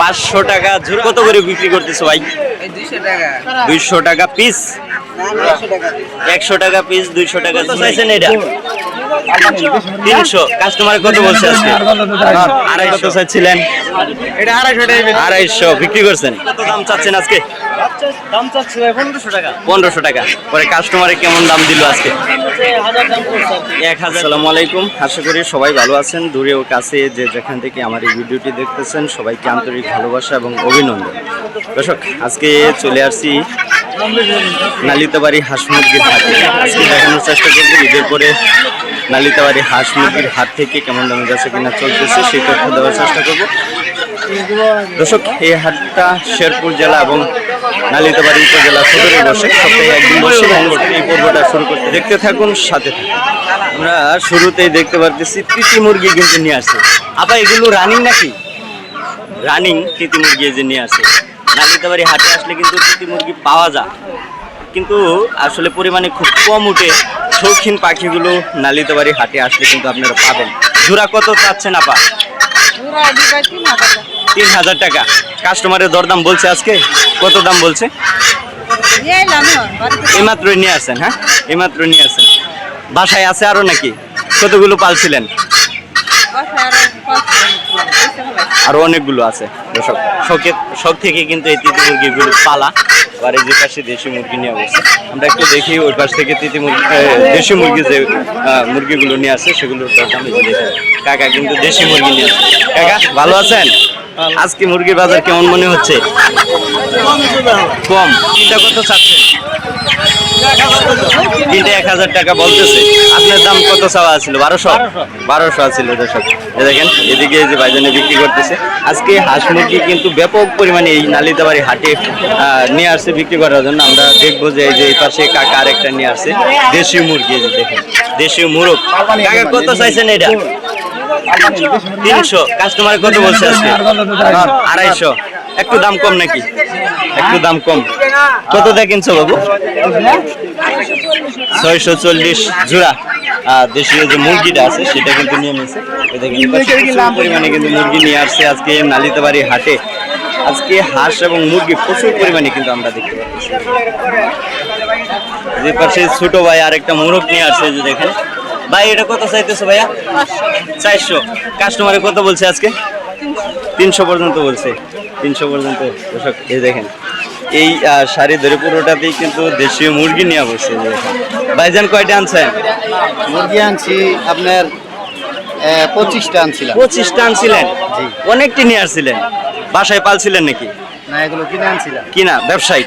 পাঁচশো টাকা জোড়া। কত করে বিক্রি করতেছো ভাই? এই দুইশো টাকা। পিস একশো টাকা। পিস দুইশো টাকা চাইছেন এটা? তিনশো। কাস্টমার কত বলছে আজকে? আড়াই কত চাইছিলেন এটা আড়াইশো টাকা আড়াইশো। বিক্রি করছেন? কত দাম চাচ্ছেন আজকে? পনেরোশো টাকা। পরে কাস্টমারে কেমন দাম দিল আজকে? এক হাজার। সালামু আলাইকুম। আশা করি সবাই ভালো আছেন। দূরে ও কাছে যে যেখান থেকে আমার এই ভিডিওটি দেখতেছেন সবাইকে আন্তরিক ভালোবাসা এবং অভিনন্দন। দর্শক আজকে চলে আসছি নালিতাবাড়ি হাঁস মুরগির হাটে। আজকে দেখানোর চেষ্টা করব ঈদের পরে নালিতাবাড়ি হাঁস মুরগির হাট থেকে কেমন দামে যাচ্ছে কিনা চলতেছে সেই তথ্য দেওয়ার চেষ্টা করব। দর্শক, এই হাটটা শেরপুর জেলা এবং নালিতাবাড়ি উপজেলা সদরে বসে। সপ্তাহে একদিন বসে এই পর্বটা শুরু করতে। দেখতে থাকুন, সাথে থাকুন। আমরা শুরুতেই দেখতে পারতেছি, তিতি মুরগি কিন্তু নিয়ে আসছে। আবার এগুলো রানিং নাকি? রানিং তিতি মুরগি যে নিয়ে আসে নালিতাবাড়ি হাটে আসলে কিন্তু তিতি মুরগি পাওয়া যায়। কিন্তু আসলে পরিমাণে খুব কম উঠে শৌখিন পাখিগুলো নালিতাবাড়ি হাটে আসলে কিন্তু আপনারা পাবেন। জোড়া কত চাচ্ছেন আপা? তিন হাজার টাকা। কাস্টমারের দরদাম বলছে আজকে? কত দাম বলছে? এইমাত্রই নিয়ে আসেন হ্যাঁ? এইমাত্র নিয়ে আসেন। বাসায় আছে আরও নাকি? কতগুলো পালছিলেন? আরও অনেকগুলো আছে। শখের শখ থেকে কিন্তু এই তিতি মুরগিগুলো পালা। এই যে পাশে দেশি মুরগি নিয়ে অবস্থা। আমরা একটু দেখি ওই পাশ থেকে তিতি মুরগি দেশি মুরগি যে মুরগিগুলো নিয়ে আসে, সেগুলোর দরদাম। কাকা কিন্তু দেশি মুরগি নিয়ে আসে। কাকা, ভালো আছেন? আজকে মুরগির বাজার কেমন মনে হচ্ছে? কম। চিন্তা কত চাচ্ছেন? তিনটা এক হাজার টাকা বলতেছে। আপনার দাম কত চাওয়া ছিল বারোশো? বারোশো। দর্শক এই দেখেন এদিকে যে ভাইজানে বিক্রি করতেছে। আজকে হাঁস মুরগি কিন্তু ব্যাপক পরিমাণে এই নালিতাবাড়ি হাটে নিয়ে আসছে বিক্রি করার জন্য। আমরা দেখব যে এই যে এই পাশে কাকা আরেকটা নিয়ে আসছে। দেশি মুরগি যে দেখেন দেশি মুরগ। কাকা কত চাইছেন এটা? তিনশো। কাস্টমার কত বলছে আজকে? আড়াইশো। একটু দাম কম নাকি? একটু দাম কম। কত দিয়ে কিনছো বাবু? ছয়শো চল্লিশ জোড়া। আর দেশীয় যে মুরগিটা আছে সেটা কিন্তু নিয়ে নিয়েছে দেখেন পাশে প্রচুর পরিমাণে কিন্তু মুরগি নিয়ে আসছে আজকে নালিতাবাড়ি হাটে। আজকে হাঁস এবং মুরগি প্রচুর পরিমাণে কিন্তু আমরা দেখতে পাচ্ছি। যে পাশে ছোট ভাই আর একটা মোরগ নিয়ে আসছে যে দেখেন। ভাই এটা কত চাইতেছো ভাইয়া? চারশো। কাস্টমারে কত বলছে আজকে? তিনশো পর্যন্ত বলছে। তিনশো পর্যন্ত দর্শক এই দেখেন। এই শাড়ি ধরে পুরোটাতেই কিন্তু দেশীয় মুরগি নিয়ে বসে। ভাইজান কয়টা আনছেন? মুরগি আনছি আপনার পঁচিশটা আনছিলাম। পঁচিশটা আনছিলেন? অনেকটি নিয়ে আসছিলেন। বাসায় পালছিলেন নাকি? না এগুলো কিনে আনছিলাম। কিনা? ব্যবসায়ী?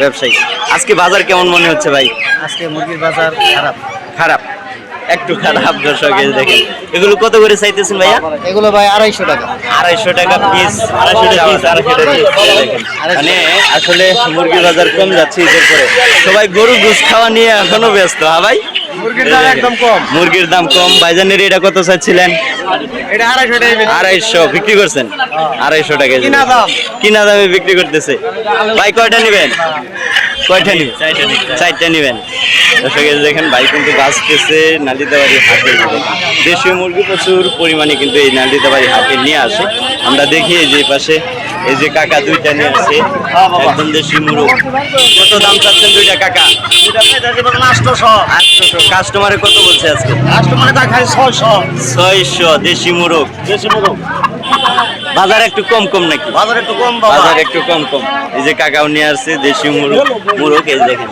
ব্যবসায়ী। আজকে বাজার কেমন মনে হচ্ছে ভাই? আজকে মুরগির বাজার খারাপ। খারাপ। একটু খারাপ দর্শক এই দেখেন এগুলো কত করে চাইতেছেন ভাইয়া? এগুলো ভাই আড়াইশো টাকা। আড়াইশো টাকা পিস আড়াইশো টাকা পিস আড়াইশো টাকা মানে আসলে মুরগির বাজার কম যাচ্ছে ঈদের পরে সবাই গরু গুছ খাওয়া নিয়ে এখনও ব্যস্ত হ্যাঁ ভাই? মুরগির দাম একদম কম। মুরগির দাম কম। ভাইজানের এটা কত চাচ্ছিলেন? এটা আড়াইশো টাকা আড়াইশো বিক্রি করছেন? আড়াইশো টাকা কিনা দাম। কিনা দামে বিক্রি করতেছে? ভাই কয়টা নেবেন? কয়টা নিবেন? চারটা নিবেন। দর্শক দেখেন ভাই কিন্তু বাঁচতেছে নালিতাবাড়ি হাটে। দেশীয় মুরগি প্রচুর পরিমাণে কিন্তু এই নালিতাবাড়ি হাটে নিয়ে আসে। আমরা দেখি এই যে পাশে এই যে কাকা দুইটা নিয়ে আসে একদম দেশি মুরগ। কত দাম চাচ্ছেন দুইটা কাকা? কাস্টমারে কত বলছে আজকে? কাস্টমারে খাই ছয়শো। ছয়শো দেশি মুরগ। বেশি মুরগ। বাজার একটু কম কম নাকি? বাজার একটু কম বাজার একটু কম কম। এই যে কাকাও নিয়ে আসছে দেশি মুরগ। মুরগ এই দেখেন।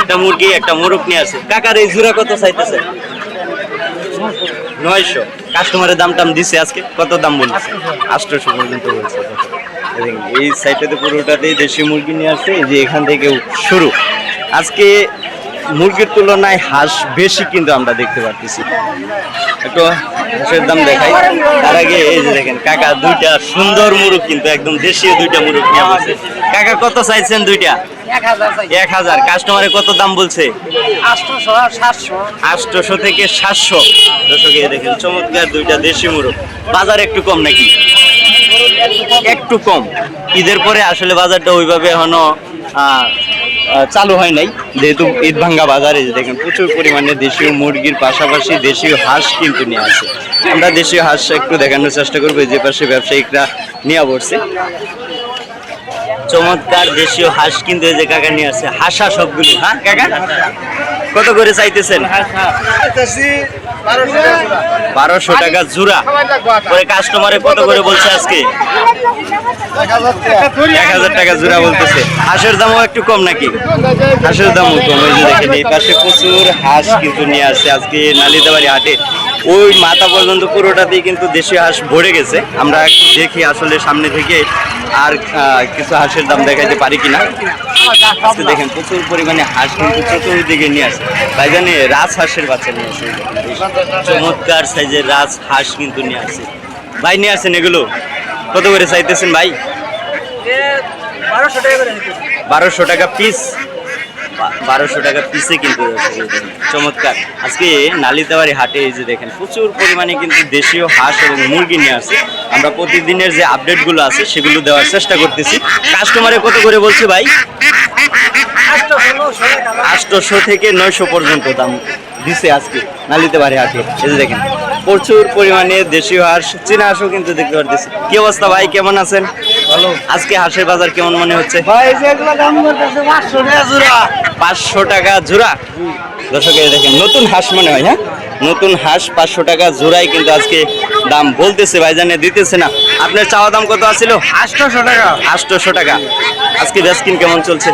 একটা মুরগি একটা মুরগ নিয়ে আসছে। কাকার এই জোড়া কত চাইতেছে? নয়শো। কাস্টমারের দাম টাম দিছে আজকে। কত দাম বলছে? আটশোশো পর্যন্ত বলছে। এই সাইডটাতে পুরোটাতেই দেশি মুরগি নিয়ে আসছে। এই যে এখান থেকে শুরু। আজকে মুরগির তুলনায় হাঁস বেশি কিন্তু আমরা দেখতে পাচ্ছি একটু হাঁসের দাম দেখাই। তার আগে এই যে দেখেন কাকা দুইটা সুন্দর মুরগ কিন্তু একদম দেশীয় দুইটা মুরগ নিয়ে আসছে কাকা কত চাইছেন দুইটা? এক হাজার এক কাস্টমারে কত দাম বলছে? আটশোশো থেকে সাতশো। দর্শকে দেখেন চমৎকার দুইটা দেশি মুরগ। বাজার একটু কম নাকি? একটু কম। ঈদের পরে আসলে বাজারটা ওইভাবে এখনও চালু হয় নাই। যেহেতু ঈদ ভাঙ্গা বাজারে দেখেন প্রচুর পরিমাণে দেশীয় মুরগির পাশাপাশি দেশীয় হাঁস কিন্তু নিয়ে আসে। আমরা দেশীয় হাঁস একটু দেখানোর চেষ্টা করব যে পাশে ব্যবসায়িকরা নিয়ে পড়ছে চমৎকার দেশীয় হাঁস কিন্তু এই যে কাকা নিয়ে আসছে হাসা সবগুলো হ্যাঁ কাকা? কত করে চাইতেছেন? বারোশো টাকা জুরা পরে কাস্টমারে কত করে বলছে আজকে? এক হাজার টাকা জোড়া বলতেছে। হাঁসের দামও একটু কম নাকি? হাঁসের দামও কম। ওই যে দেখেন, এই পাশে প্রচুর হাঁস কিন্তু নিয়ে আসছে। আজকে নালিতাবাড়ি হাটে ওই মাথা পর্যন্ত পুরোটাতেই কিন্তু দেশি হাঁস ভরে গেছে। আমরা একটু দেখি আসলে সামনে থেকে আর কিছু হাঁসের দাম দেখাইতে পারি কিনা। আজকে দেখেন প্রচুর পরিমাণে হাঁস কিন্তু চতুর্দিকে নিয়ে আসে। তাই জানি রাজ হাঁসের বাচ্চা নিয়ে আসে। চমৎকার সাইজের রাজ হাঁস কিন্তু নিয়ে আসে। ভাই নিয়ে আসেন এগুলো। কত করে চাইতেছেন ভাই? বারোশো টাকা পিস বারোশো টাকা পিসে কিন্তু চমৎকার। আজকে নালিতাবাড়ি হাটে এই যে দেখেন, প্রচুর পরিমাণে কিন্তু দেশীয় হাঁস এবং মুরগি নিয়ে আসে। আমরা প্রতিদিনের যে আপডেটগুলো আছে, সেগুলো দেওয়ার চেষ্টা করতেছি। কাস্টমারে কত করে বলছে ভাই? আটশোশো থেকে নয়শো পর্যন্ত দাম দিছে আজকে নালিতাবাড়ি হাটে। এই যে দেখেন, প্রচুর পরিমাণে দেশীয় হাঁস, চীনা হাঁসও কিন্তু দেখতে পারতেছি। কি অবস্থা ভাই? কেমন আছেন? ভালো। আজকে হাঁসের বাজার কেমন মনে হচ্ছে? ভাই যেগুলো দাম করতেছে পাঁচশো টাকা জোড়া। পাঁচশো টাকা জোড়া। দর্শকে দেখেন নতুন হাঁস মনে হয় হ্যাঁ? নতুন হাঁস পাঁচশো টাকা জোড়াই কিন্তু আজকে দাম বলতেছে ভাইজানে দিতেছে না। আপনার চাওয়া দাম কত আছিল? আটশোশো টাকা। আটশোশো টাকা। আজকে বেসকিন কেমন চলছে?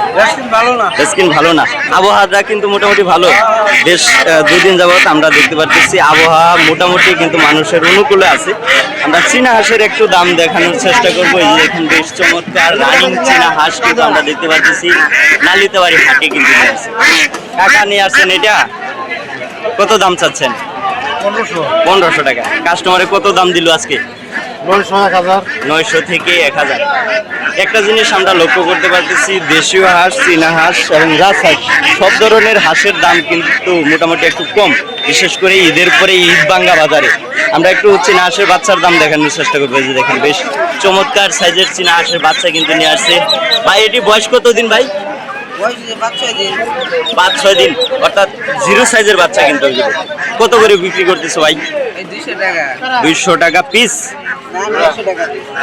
ভালো না। ভালো না। আবহাওয়াটা কিন্তু মোটামুটি ভালো। বেশ আহ, দুই দিন যাবত আমরা দেখতে পাচ্ছি আবহাওয়া মোটামুটি কিন্তু মানুষের অনুকূলে আছে। আমরা চীনা হাঁসের একটু দাম দেখানোর চেষ্টা করব। এই এখন বেশ চমৎকার রানিং চীনা হাঁস কিন্তু আমরা দেখতে পাচ্ছি নালিতাবাড়ি হাটে কিন্তু কাকা নিয়ে আসছেন এটা? কত দাম চাচ্ছেন? পনেরোশো। টাকা। কাস্টমারে কত দাম দিল আজকে? নয়শো থেকে এক হাজার। একটা জিনিস আমরা লক্ষ্য করতে পারতেছি দেশীয় হাঁস চীনা হাঁস এবং রাজহাঁস সব ধরনের হাঁসের দাম কিন্তু মোটামুটি একটু কম। বিশেষ করে ঈদের পরে ঈদ বাঙ্গা বাজারে। আমরা একটু চীনা হাঁসের বাচ্চার দাম দেখানোর চেষ্টা করব যে দেখেন বেশ চমৎকার সাইজের চীনা হাঁসের বাচ্চা কিন্তু নিয়ে আসছে। ভাই এটি বয়স কত দিন ভাই? পাঁচ ছয় দিন। অর্থাৎ জিরো সাইজের বাচ্চা কিন্তু কত করে বিক্রি করতেছো ভাই? দুইশো টাকা। পিস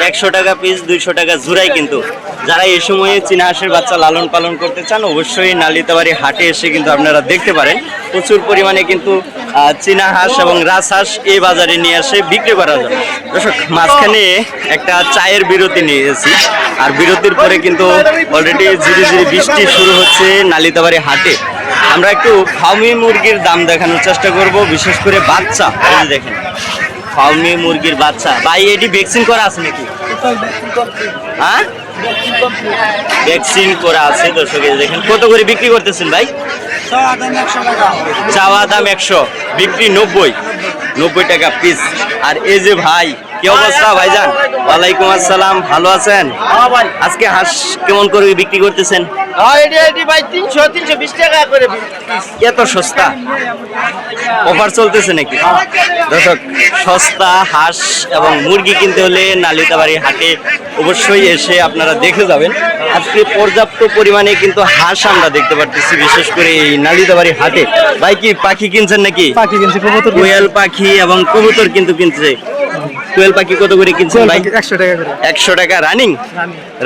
একশো টাকা পিস দুইশো টাকা জুড়াই কিন্তু। যারা এই সময়ে চীনা হাঁসের বাচ্চা লালন পালন করতে চান, অবশ্যই নালিতাবাড়ি হাটে এসে কিন্তু আপনারা দেখতে পারেন। প্রচুর পরিমাণে কিন্তু চীনা হাঁস এবং রাজহাঁস এই বাজারে নিয়ে আসে, বিক্রি করা যায় দর্শক, মাঝখানে একটা চায়ের বিরতি নিয়ে নিয়েছি। আর বিরতির পরে কিন্তু অলরেডি ধীরে ধীরে বৃষ্টি শুরু হচ্ছে নালিতাবাড়ি হাটে। আমরা একটু ফার্মি মুরগির দাম দেখানোর চেষ্টা করব, বিশেষ করে বাচ্চা। দেখেন ফার্মি মুরগির বাচ্চা। ভাই এটি ভ্যাকসিন করা আছে নাকি? হ্যাঁ? ভ্যাকসিন করা আছে দর্শক দেখেন কত করে বিক্রি করতেছেন ভাই? চাওয়া দাম একশো বিক্রি নব্বই। নব্বই টাকা পিস আর এই যে ভাই কি অবস্থা ভাইজান? ওয়ালাইকুম আসসালাম ভালো আছেন? হ্যাঁ আজকে হাঁস কেমন করে বিক্রি করতেছেন? হ্যাঁ এত সস্তা। অফার চলতেছে নাকি? দর্শক সস্তা হাঁস এবং মুরগি কিনতে হলে নালিতাবাড়ি হাটে অবশ্যই এসে আপনারা দেখে যাবেন। আজকে পর্যাপ্ত পরিমাণে কিন্তু হাঁস আমরা দেখতে পারতেছি বিশেষ করে এই নালিতাবাড়ি হাটে। ভাই কি পাখি কিনছেন নাকি? পাখি কিনছে কবুতর কোয়েল পাখি এবং কবুতর কিন্তু কিনছে। কোয়েল পাখি কত করে কিনছেন ভাই? একশো টাকা করে। একশো টাকা রানিং।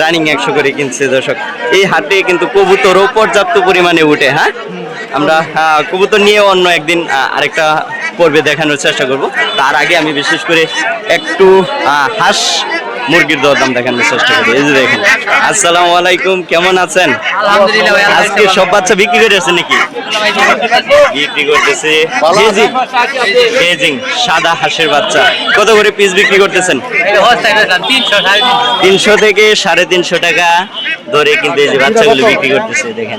রানিং একশো করে কিনছে দর্শক। এই হাটে কিন্তু কবুতরও পর্যাপ্ত পরিমাণে উঠে হ্যাঁ? আমরা কবুতর নিয়ে অন্য একদিন আরেকটা পর্বে দেখানোর চেষ্টা করব। তার আগে আমি বিশেষ করে একটু হাঁস মুরগির দরদাম দেখানোর চেষ্টা করি। এই যে দেখেন আসসালামু আলাইকুম কেমন আছেন? আলহামদুলিল্লাহ ভাই, আজকে সব বাচ্চা বিক্রি করে আছে নাকি? বিক্রি করতেছে বেজিং। সাদা হাঁসের বাচ্চা। কত করে পিস বিক্রি করতেছেন? তিনশো থেকে সাড়ে তিনশো টাকা ধরে কিন্তু এই যে বাচ্চাগুলো বিক্রি করতেছে দেখেন।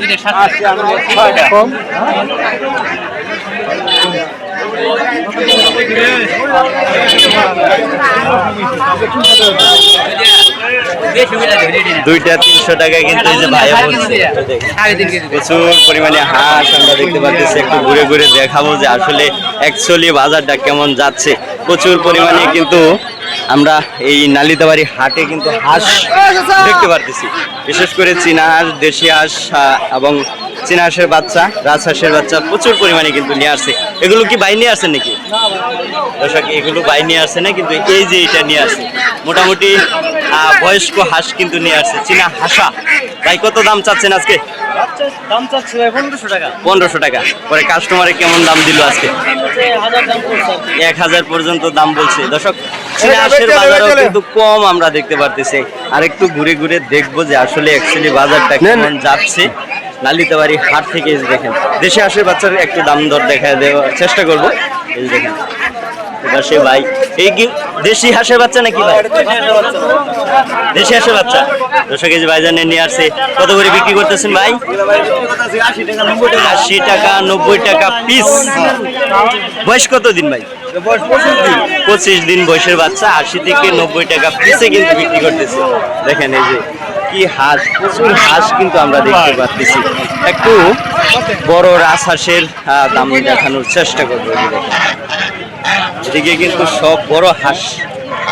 কম। দুইটা তিনশো টাকা কিন্তু এই যে ভাইয়া প্রচুর পরিমাণে হাঁস আমরা দেখতে পাচ্ছি একটু ঘুরে ঘুরে দেখাবো যে আসলে অ্যাকচুয়ালি বাজারটা কেমন যাচ্ছে। প্রচুর পরিমাণে কিন্তু আমরা এই নালিতাবাড়ি হাটে কিন্তু হাঁস দেখতে পারতেছি। বিশেষ করে চীনা হাঁস দেশি হাঁস এবং চীনা হাঁসের বাচ্চা রাজহাঁসের বাচ্চা প্রচুর পরিমাণে কিন্তু নিয়ে আসছে। এগুলো কি বাই নিয়ে আসছে নাকি? দর্শক এগুলো বাই নিয়ে আসছে না কিন্তু এই যে এটা নিয়ে আসছে মোটামুটি বয়স্ক হাঁস কিন্তু নিয়ে আসছে চীনা হাঁসা। ভাই কত দাম চাচ্ছেন আজকে? দাম পনেরোশো টাকা। পনেরোশো টাকা। পরে কাস্টমারে কেমন দাম দিল আজকে? এক হাজার পর্যন্ত দাম বলছে। দর্শক চীনা হাঁসের বাজারও কিন্তু কম আমরা দেখতে পারতেছি। আর একটু ঘুরে ঘুরে দেখব যে আসলে অ্যাকচুয়ালি বাজারটা কেমন যাচ্ছে। লালিতাবাড়ি হাট থেকে দেখেন, দেশে হাঁসের বাচ্চার একটু দাম দর দেখা দেওয়ার চেষ্টা করব। এই দেখেন সে ভাই, এই কি দেশি হাঁসের বাচ্চা নাকি ভাই? দেশি হাঁসের বাচ্চা। এই যে ভাইজানে নিয়ে আসছে, কত করে বিক্রি করতেছেন ভাই? আশি টাকা, নব্বই টাকা পিস। বয়স কত দিন ভাই? পঁচিশ দিন বয়সের বাচ্চা, আশি থেকে নব্বই টাকা পিসে কিন্তু বিক্রি করতেছে। দেখেন এই যে কি হাঁস প্রচুর হাঁস কিন্তু আমরা দেখতে পাচ্ছি একটু বড় রাজহাঁসের আহ, দাম দেখানোর চেষ্টা করব। এদিকে। কিন্তু সব বড় হাঁস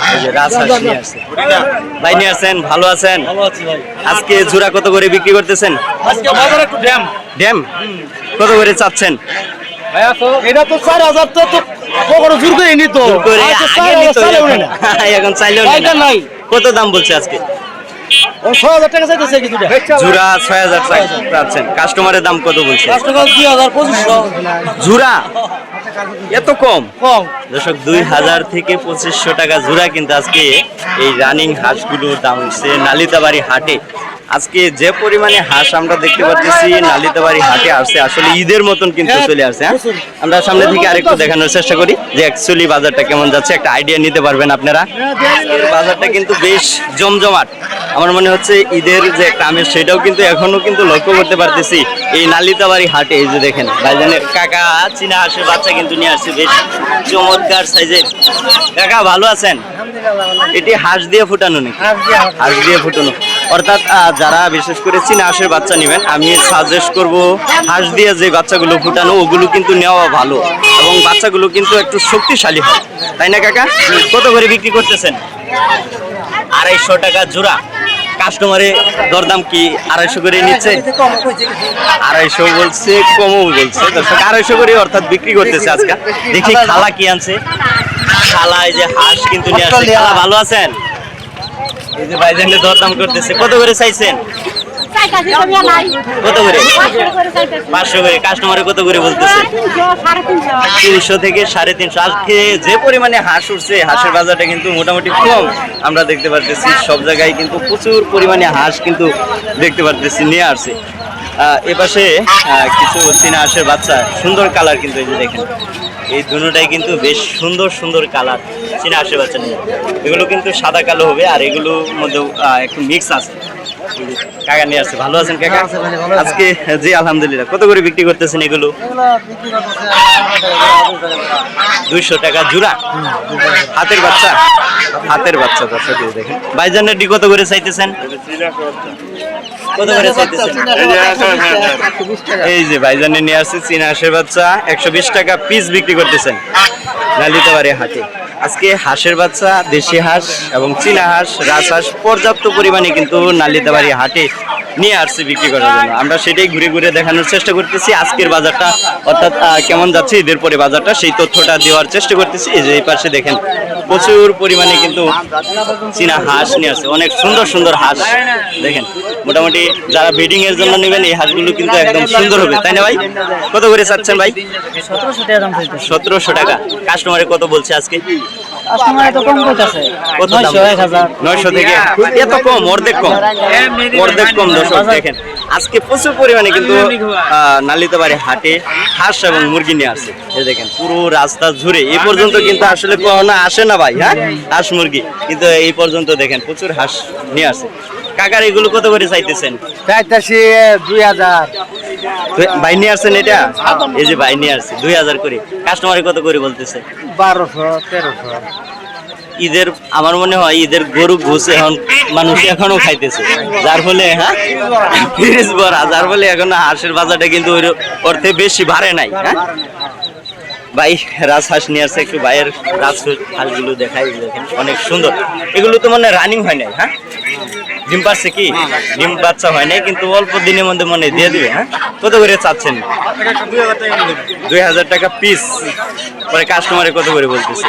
এই যে রাজহাঁস নিয়ে আসছে ভাই নিয়ে আসছেন ভালো আছেন? ভালো আছি ভাই। আজকে জোড়া কত করে বিক্রি করতেছেন? আজকে বাজার একটু ড্যাম। ড্যাম? কত করে চাচ্ছেন? এটা তো চার হাজার তো তো কখনো জোর করে নিত জোর করে আজকে আগে নিত, চার হাজার এখন- এখন চাইলেও নেয় এটা না। নাই। কত দাম বলছে আজকে? জুরা ছয় হাজার চাচ্ছেন। কাস্টমারের দাম কত বলছে? পাঁচ টাকা দুই হাজার পঁচিশশো। জুরা? এত কম? কম। দর্শক দুই হাজার থেকে পঁচিশশো টাকা জোড়া কিন্তু আজকে এই রানিং হাঁসগুলোর দাম উঠছে নালিতাবাড়ি হাটে। আজকে যে পরিমাণে হাঁস আমরা দেখতে পাচ্ছি নালিতাবাড়ি হাটে আসছে। আসলে ঈদের মতন কিন্তু চলে আসছে হ্যাঁ? আমরা সামনে থেকে আরেকটু দেখানোর চেষ্টা করি যে অ্যাকচুয়ালি বাজারটা কেমন যাচ্ছে। একটা আইডিয়া নিতে পারবেন আপনারা। বাজারটা কিন্তু বেশ জমজমাট। আমার মনে হচ্ছে ঈদের যে একটা আমেজ সেটাও কিন্তু এখনও কিন্তু লক্ষ্য করতে পারতেছি। এই নালিতাবাড়ি হাটে এই যে দেখেন ভাইজানের কাকা চীনা হাঁসের বাচ্চা কিন্তু নিয়ে আসছে বেশ চমৎকার সাইজের। কাকা ভালো আছেন? এটি হাঁস দিয়ে ফুটানো নাকি? হাঁস দিয়ে ফুটানো। অর্থাৎ যারা বিশেষ করে চীনা হাঁসের বাচ্চা নেবেন আমি সাজেস্ট করব হাঁস দিয়ে যে বাচ্চাগুলো ফুটানো ওগুলো কিন্তু নেওয়া ভালো এবং বাচ্চাগুলো কিন্তু একটু শক্তিশালী হয়। তাই না কাকা? কত করে বিক্রি করতেছেন? আড়াইশো টাকা জোড়া। কাস্টমারে দরদাম কি আড়াইশো করে নিচ্ছে? আড়াইশো বলছে, কমও বলছে। দর্শক, আড়াইশো করে অর্থাৎ বিক্রি করতেছে আজকে। দেখি খালা কি আনছে। খালা, এই যে হাঁস কিন্তু নিয়ে আসছে। খালা, ভালো আছেন? এই যে ভাইজানের দরদাম করতেছে। কত করে চাইছেন? কত করে? পাঁচশো করে চাইতাছি। পাঁচশো করে কাস্টমারে কত করে বলতেছে? তিনশো থেকে সাড়ে তিনশো। আজকে যে পরিমাণে হাঁস উঠছে হাঁসের বাজারটা কিন্তু মোটামুটি কম। আমরা দেখতে পারতেছি সব জায়গায় কিন্তু প্রচুর পরিমাণে হাঁস কিন্তু দেখতে পারতেছি নিয়ে আসছে। এপাশে কিছু চীনা হাঁসের বাচ্চা সুন্দর কালার কিন্তু এই যে দেখেন। এই দুটাই কিন্তু বেশ সুন্দর সুন্দর কালার চীনা হাঁসের বাচ্চা নিয়ে। এগুলো কিন্তু সাদা কালো হবে আর এগুলোর মধ্যে একটু মিক্স আছে। কাকা নিয়ে আসছে। ভালো আছেন কাকা? আজকে জি আলহামদুলিল্লাহ কত করে বিক্রি করতেছেন এগুলো? দুইশো টাকা। জোড়া? হাতের বাচ্চা? হাতের বাচ্চা দর্শক দেখেন। বাইজানের ডি কত করে চাইতেছেন? কত করে চাইতেছেন? এই যে বাইজানে নিয়ে আসছে চীনা হাঁসের বাচ্চা একশো বিশ টাকা পিস বিক্রি করতেছেন। লালিতাবাড়ি হাটে। আজকে হাঁসের বাচ্চা, দেশি হাঁস এবং চীনা হাঁস রাজহাঁস পর্যাপ্ত পরিমাণে কিন্তু নালিতাবাড়ি হাটে নিয়ে আসছি বিক্রি করার জন্য। আমরা সেটাই ঘুরে ঘুরে দেখানোর চেষ্টা করতেছি। আজকের বাজারটা অর্থাৎ কেমন যাচ্ছে, ঈদের পরে বাজারটা, সেই তথ্যটা দেওয়ার চেষ্টা করতেছি। এই যে এই পাশে দেখেন প্রচুর পরিমাণে কিন্তু চীনা হাঁস নিয়ে আসছে অনেক সুন্দর সুন্দর হাঁস। দেখেন মোটামুটি যারা ব্রিডিং এর জন্য নেবেন এই হাঁসগুলো কিন্তু একদম সুন্দর হবে। তাই না ভাই? কত করে চাচ্ছেন ভাই? সতেরোশো টাকা কাস্টমারে কত বলছে আজকে? এত কম অর্ধেক কম। অর্ধেক কম দর্শক দেখেন। আজকে প্রচুর পরিমাণে কিন্তু আহ, নালিতাবাড়ি হাটে হাঁস এবং মুরগি নিয়ে আসে। দেখেন পুরো রাস্তা জুড়ে। এই পর্যন্ত কিন্তু আসলে আসে না ভাই হ্যাঁ? হাঁস মুরগি। কিন্তু এই পর্যন্ত দেখেন প্রচুর হাঁস নিয়ে আসে। কাকার এগুলো কত করে চাইতেছেন? চাইতেছি দুই হাজার। ভাই নিয়ে আসছেন এটা? এই যে ভাই নিয়ে আসছে দুই হাজার করে। কাস্টমারে কত করে বলতেছে? বারোশো তেরোশো। ঈদের আমার মনে হয় ঈদের গরু ঘুষ এখন মানুষ এখনও খাইতেছে। যার ফলে হ্যাঁ? ফ্রিজ ভরা যার ফলে এখন হাঁসের বাজারটা কিন্তু ওই অর্থে বেশি বাড়ে নাই হ্যাঁ? ভাই রাজহাঁস নিয়ে আসছে একটু ভাইয়ের রাজহাঁসগুলো দেখাই দেখেন অনেক সুন্দর। এগুলো তো মানে রানিং হয় নাই হ্যাঁ? ডিম পাচ্ছে কি? ডিম বাচ্চা হয় নাই কিন্তু অল্প দিনের মধ্যে মনে দিয়ে দিবে হ্যাঁ? কত করে চাচ্ছেন? দুই হাজার টাকা পিস পরে কাস্টমারে কত করে বলতেছে?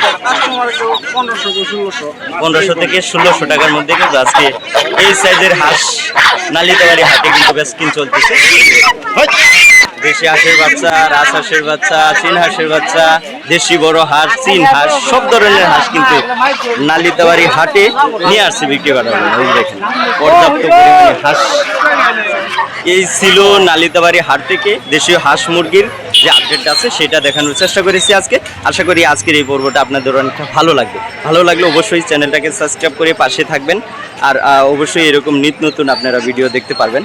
পনেরোশো থেকে ষোলোশো টাকার মধ্যে কিন্তু আজকে এই সাইজের হাঁস নালিতাবাড়ি হাটে কিন্তু বেশ কিন চলতেছে। দেশি হাঁসের বাচ্চা রাস হাঁসের বাচ্চা, চীন হাঁসের বাচ্চা, দেশি বড় হাঁস, চীন হাঁস, সব ধরনের হাঁস কিন্তু নালিতাবাড়ি হাটে নিয়ে আসছে বিক্রি করার জন্য। দেখেন, পর্যাপ্ত পরিমাণে হাঁস। এই ছিল নালিতাবাড়ি হাট থেকে দেশীয় হাঁস মুরগির যে আপডেট আছে সেটা দেখানোর চেষ্টা করেছি আজকে। আশা করি আজকের এই পর্বটা আপনাদের অনেকটা ভালো লাগবে। ভালো লাগলে অবশ্যই চ্যানেলটাকে সাবস্ক্রাইব করে পাশে থাকবেন। আর অবশ্যই এরকম নিত নতুন আপনারা ভিডিও দেখতে পারবেন।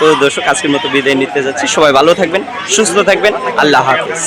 তো দর্শক, আজকের মতো বিদায় নিতে যাচ্ছি। সবাই ভালো থাকবেন, সুস্থ থাকবেন। আল্লাহ হাফেজ।